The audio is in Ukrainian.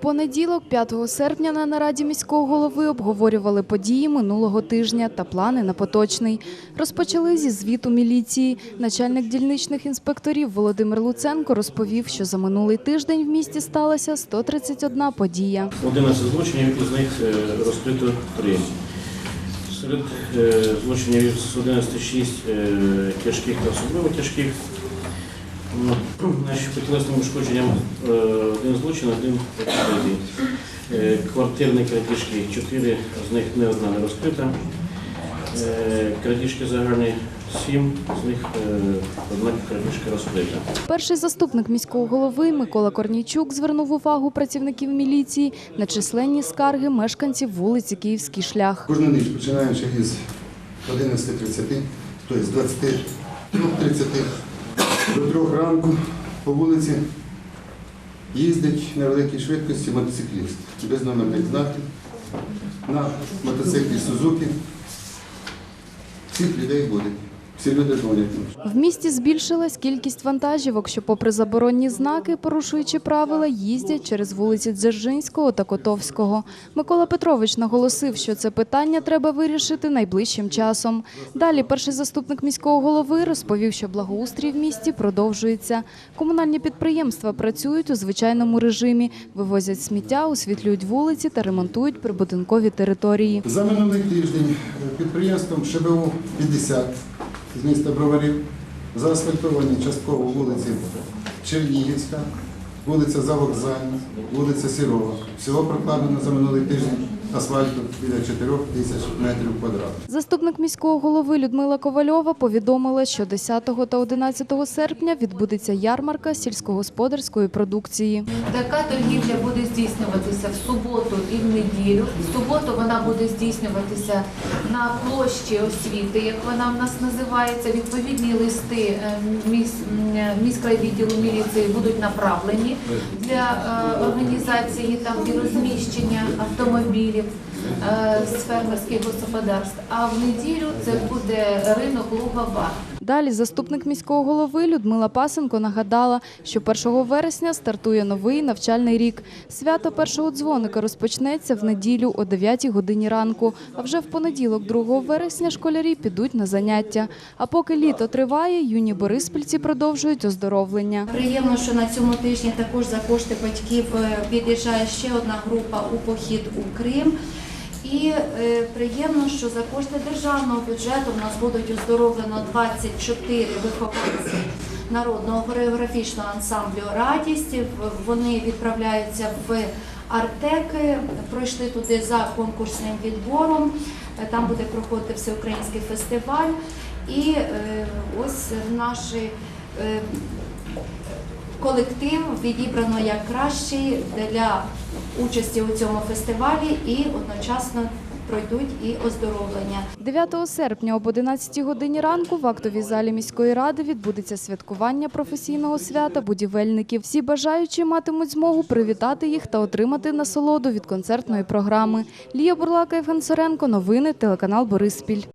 понеділок, 5 серпня, на нараді міського голови обговорювали події минулого тижня та плани на поточний. Розпочали зі звіту міліції. Начальник дільничних інспекторів Володимир Луценко розповів, що за минулий тиждень в місті сталося 131 подія. 11 злочинів, із них е, розкрито 3. Серед е, злочинів з 11 6 е, тяжких та особливо тяжких. Значить, по тілесним ушкодженням е, один злочин, один відкритий. Е, Квартирні крадіжки 4, з них не одна не розкрита. Е, Крадіжки загальні 7, з них одна крадіжка розкрита. Перший заступник міського голови Микола Корнійчук звернув увагу працівників міліції на численні скарги мешканців вулиці Київський шлях. Кожну ніч, починаючи із 11.30, тобто з 23.30 3 ранку по вулиці їздить на великій швидкості мотоцикліст без номерних знаків на мотоциклі Сузуки. Всіх людей буде. Всі люди дзвонять. В місті збільшилась кількість вантажівок, що, попри заборонні знаки, порушуючи правила, їздять через вулиці Дзержинського та Котовського. Микола Петрович наголосив, що це питання треба вирішити найближчим часом. Далі перший заступник міського голови розповів, що благоустрій в місті продовжується. Комунальні підприємства працюють у звичайному режимі, вивозять сміття, освітлюють вулиці та ремонтують прибудинкові території. За минулий тиждень підприємством ШБУ 50 з міста Броварів заасфальтовані частково вулиці Чернігівська, вулиця Завокзальна, вулиця Сірова. Всього прокладено за минулий тиждень асфальту біля 4 тисяч метрів квадратних. Заступник міського голови Людмила Ковальова повідомила, що 10 та 11 серпня відбудеться ярмарка сільськогосподарської продукції. Така торгівля буде здійснюватися в суботу і в неділю. В суботу вона буде здійснюватися на площі освіти, як вона в нас називається. Відповідні листи е, міс, міськрайвідділу міліції будуть направлені для е, організації там і розміщення автомобілів е, з фермерських господарств. А в неділю це буде ринок Луга-Бар. Далі заступник міського голови Людмила Пасенко нагадала, що 1 вересня стартує новий навчальний рік. Свято першого дзвоника розпочнеться в неділю о 9 годині ранку. А вже в понеділок, 2 вересня, школярі підуть на заняття. А поки літо триває, юні бориспільці продовжують оздоровлення. Приємно, що на цьому тижні також за кошти батьків е, від'їжджає ще одна група у похід у Крим. І е, приємно, що за кошти державного бюджету в нас будуть оздоровлено 24 вихованці народного хореографічного ансамблю Радість. Вони відправляються в Артеки, пройшли туди за конкурсним відбором. Е, Там буде проходити всеукраїнський фестиваль. І е, ось наші е, колектив відібрано як кращий для участі у цьому фестивалі і одночасно пройдуть і оздоровлення. 9 серпня об 11 годині ранку в актовій залі міської ради відбудеться святкування професійного свята будівельників. Всі бажаючі матимуть змогу привітати їх та отримати насолоду від концертної програми. Лія Бурлака, Євген Соренко. Новини телеканал Бориспіль.